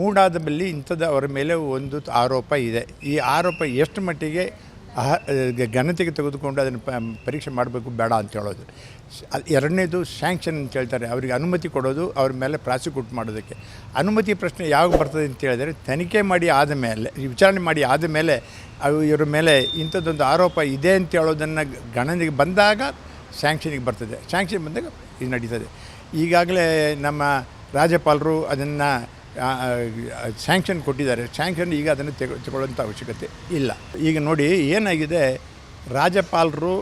ಉಂಟಾದ ಬಳಿ ಇಂಥದ್ದು ಅವರ ಮೇಲೆ ಒಂದು ಆರೋಪ ಇದೆ. ಈ ಆರೋಪ ಎಷ್ಟು ಮಟ್ಟಿಗೆ ಘನತೆಗೆ ತೆಗೆದುಕೊಂಡು ಅದನ್ನು ಪರೀಕ್ಷೆ ಮಾಡಬೇಕು ಬೇಡ ಅಂತ ಹೇಳೋದು. ಎರಡನೇದು ಸ್ಯಾಂಕ್ಷನ್ ಅಂತ ಹೇಳ್ತಾರೆ. ಅವರಿಗೆ ಅನುಮತಿ ಕೊಡೋದು, ಅವ್ರ ಮೇಲೆ ಪ್ರಾಸಿಕ್ಯೂಟ್ ಮಾಡೋದಕ್ಕೆ. ಅನುಮತಿ ಪ್ರಶ್ನೆ ಯಾವಾಗ ಬರ್ತದೆ ಅಂತ ಹೇಳಿದರೆ, ತನಿಖೆ ಮಾಡಿ ಆದ ಮೇಲೆ, ವಿಚಾರಣೆ ಮಾಡಿ ಆದ ಮೇಲೆ ಅವು ಇವರ ಮೇಲೆ ಇಂಥದ್ದೊಂದು ಆರೋಪ ಇದೆ ಅಂತ ಹೇಳೋದನ್ನು ಗಣನೆಗೆ ಬಂದಾಗ ಸ್ಯಾಂಕ್ಷನಿಗೆ ಬರ್ತದೆ. ಸ್ಯಾಂಕ್ಷನ್ ಬಂದಾಗ ಇದು ನಡೀತದೆ. ಈಗಾಗಲೇ ನಮ್ಮ ರಾಜ್ಯಪಾಲರು ಅದನ್ನು ಸ್ಯಾಂಕ್ಷನ್ ಕೊಟ್ಟಿದ್ದಾರೆ. ಸ್ಯಾಂಕ್ಷನ್ ಈಗ ಅದನ್ನು ತೆಗೆ ತಗೊಳ್ಳುವಂಥ ಅವಶ್ಯಕತೆ ಇಲ್ಲ. ಈಗ ನೋಡಿ ಏನಾಗಿದೆ? ರಾಜ್ಯಪಾಲರು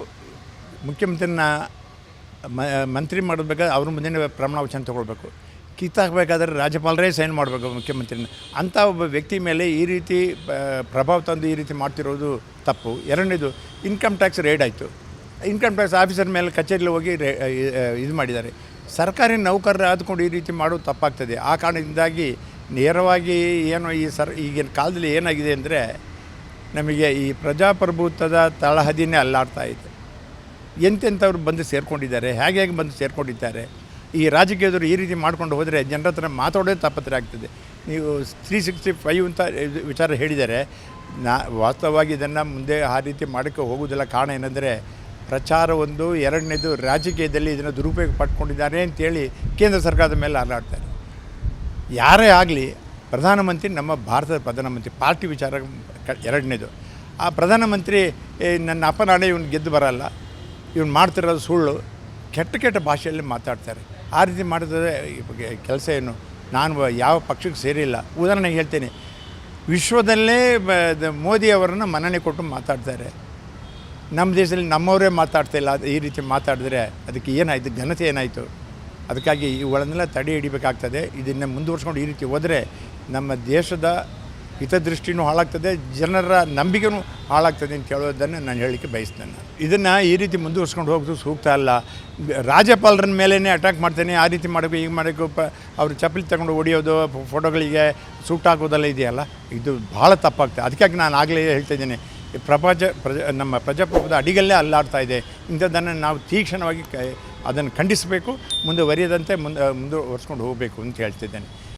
ಮುಖ್ಯಮಂತ್ರಿನ ಮಂತ್ರಿ ಮಾಡಬೇಕಾದ್ರೆ ಅವ್ರ ಮುಂದೆ ಪ್ರಮಾಣ ವಚನ ತೊಗೊಳ್ಬೇಕು. ಕಿತ್ತಾಕಬೇಕಾದ್ರೆ ರಾಜ್ಯಪಾಲರೇ ಸೈನ್ ಮಾಡಬೇಕು ಮುಖ್ಯಮಂತ್ರಿನ ಅಂಥ ಒಬ್ಬ ವ್ಯಕ್ತಿ ಮೇಲೆ ಈ ರೀತಿ ಪ್ರಭಾವ ತಂದು ಈ ರೀತಿ ಮಾಡ್ತಿರೋದು ತಪ್ಪು. ಎರಡನೇದು ಇನ್ಕಮ್ ಟ್ಯಾಕ್ಸ್ ರೇಡ್ ಆಯಿತು. ಇನ್ಕಮ್ ಟ್ಯಾಕ್ಸ್ ಆಫೀಸರ್ ಮೇಲೆ ಕಚೇರಿಲಿ ಹೋಗಿ ರೇ ಇದು ಮಾಡಿದ್ದಾರೆ. ಸರ್ಕಾರಿ ನೌಕರರು ಆದ್ಕೊಂಡು ಈ ರೀತಿ ಮಾಡೋದು ತಪ್ಪಾಗ್ತದೆ. ಆ ಕಾರಣದಿಂದಾಗಿ ನೇರವಾಗಿ ಏನು ಈ ಸರ್ ಈಗಿನ ಕಾಲದಲ್ಲಿ ಏನಾಗಿದೆ ಅಂದರೆ ನಮಗೆ ಈ ಪ್ರಜಾಪ್ರಭುತ್ವದ ತಳಹದಿನೇ ಅಲ್ಲಾಡ್ತಾ ಇದೆ. ಎಂತೆಂಥವ್ರು ಬಂದು ಸೇರಿಕೊಂಡಿದ್ದಾರೆ, ಹೇಗೆ ಹೇಗೆ ಬಂದು ಸೇರಿಕೊಂಡಿದ್ದಾರೆ, ಈ ರಾಜಕೀಯದವರು ಈ ರೀತಿ ಮಾಡ್ಕೊಂಡು ಹೋದರೆ ಜನರ ಹತ್ರ ಮಾತಾಡೋದು ತಾಪತ್ರೆ ಆಗ್ತದೆ. ನೀವು ತ್ರೀ ಸಿಕ್ಸ್ಟಿ ಫೈವ್ ಅಂತ ವಿಚಾರ ಹೇಳಿದ್ದಾರೆ ನಾ ವಾಸ್ತವವಾಗಿ ಇದನ್ನು ಮುಂದೆ ಆ ರೀತಿ ಮಾಡೋಕ್ಕೆ ಹೋಗೋದಿಲ್ಲ ಕಾರಣ ಏನಂದರೆ ಪ್ರಚಾರ ಒಂದು ಎರಡನೇದು ರಾಜಕೀಯದಲ್ಲಿ ಇದನ್ನು ದುರುಪಯೋಗ ಪಡ್ಕೊಂಡಿದ್ದಾರೆ ಅಂತೇಳಿ ಕೇಂದ್ರ ಸರ್ಕಾರದ ಮೇಲೆ ಅಲ್ಲಾಡ್ತಾರೆ. ಯಾರೇ ಆಗಲಿ ಪ್ರಧಾನಮಂತ್ರಿ ನಮ್ಮ ಭಾರತದ ಪ್ರಧಾನಮಂತ್ರಿ ಪಾರ್ಟಿ ವಿಚಾರ ಎರಡನೇದು. ಆ ಪ್ರಧಾನಮಂತ್ರಿ ನನ್ನ ಅಪನಾಡೆ ಇವನು ಗೆದ್ದು ಬರಲ್ಲ. ಇವನು ಮಾಡ್ತಿರೋದು ಸುಳ್ಳು. ಕೆಟ್ಟ ಕೆಟ್ಟ ಭಾಷೆಯಲ್ಲಿ ಮಾತಾಡ್ತಾರೆ. ಆ ರೀತಿ ಮಾಡಿದ್ರೆ ಕೆಲಸ ಏನು? ನಾನು ಯಾವ ಪಕ್ಷಕ್ಕೆ ಸೇರಿಲ್ಲ. ಉದಾಹರಣೆಗೆ ಹೇಳ್ತೇನೆ. ವಿಶ್ವದಲ್ಲೇ ಮೋದಿ ಅವರನ್ನು ಮನ್ನಣೆ ಕೊಟ್ಟು ಮಾತಾಡ್ತಾರೆ. ನಮ್ಮ ದೇಶದಲ್ಲಿ ನಮ್ಮವರೇ ಮಾತಾಡ್ತಾ ಇಲ್ಲ. ಅದು ಈ ರೀತಿ ಮಾತಾಡಿದ್ರೆ ಅದಕ್ಕೆ ಏನಾಯಿತು? ಘನತೆ ಏನಾಯಿತು? ಅದಕ್ಕಾಗಿ ಇವುಗಳನ್ನೆಲ್ಲ ತಡೆ ಹಿಡಿಬೇಕಾಗ್ತದೆ. ಇದನ್ನು ಮುಂದುವರ್ಸ್ಕೊಂಡು ಈ ರೀತಿ ಹೋದರೆ ನಮ್ಮ ದೇಶದ ಹಿತದೃಷ್ಟಿನೂ ಹಾಳಾಗ್ತದೆ, ಜನರ ನಂಬಿಕೆನೂ ಹಾಳಾಗ್ತದೆ ಅಂತ ಹೇಳೋದನ್ನು ನಾನು ಹೇಳಲಿಕ್ಕೆ ಬಯಸ್ತೇನೆ. ಇದನ್ನು ಈ ರೀತಿ ಮುಂದುವರ್ಸ್ಕೊಂಡು ಹೋಗೋದು ಸೂಕ್ತ ಅಲ್ಲ. ರಾಜ್ಯಪಾಲರ ಮೇಲೇ ಅಟ್ಯಾಕ್ ಮಾಡ್ತೇನೆ, ಆ ರೀತಿ ಮಾಡಬೇಕು ಈಗ ಮಾಡಬೇಕು, ಪ, ಅವರು ಚಪ್ಪಲಿ ತಗೊಂಡು ಹೊಡಿಯೋದು ಫೋಟೋಗಳಿಗೆ ಸೂಟ್ ಹಾಕೋದೆಲ್ಲ ಇದೆಯಲ್ಲ? ಇದು ಭಾಳ ತಪ್ಪಾಗ್ತದೆ. ಅದಕ್ಕಾಗಿ ನಾನು ಆಗಲೇ ಹೇಳ್ತಾ ಪ್ರಪಂಚ, ಪ್ರಜ, ನಮ್ಮ ಪ್ರಜಾಪ್ರಭುತ್ವದ ಅಡಿಗಲ್ಲೇ ಅಲ್ಲಾಡ್ತಾ ಇದೆ. ಇಂಥದ್ದನ್ನು ನಾವು ತೀಕ್ಷ್ಣವಾಗಿ ಅದನ್ನು ಖಂಡಿಸಬೇಕು, ಮುಂದುವರಿಯದಂತೆ ಮುಂದೆ, ಮುಂದುವರ್ಸ್ಕೊಂಡು ಹೋಗಬೇಕು ಅಂತ ಹೇಳ್ತಿದ್ದೇನೆ.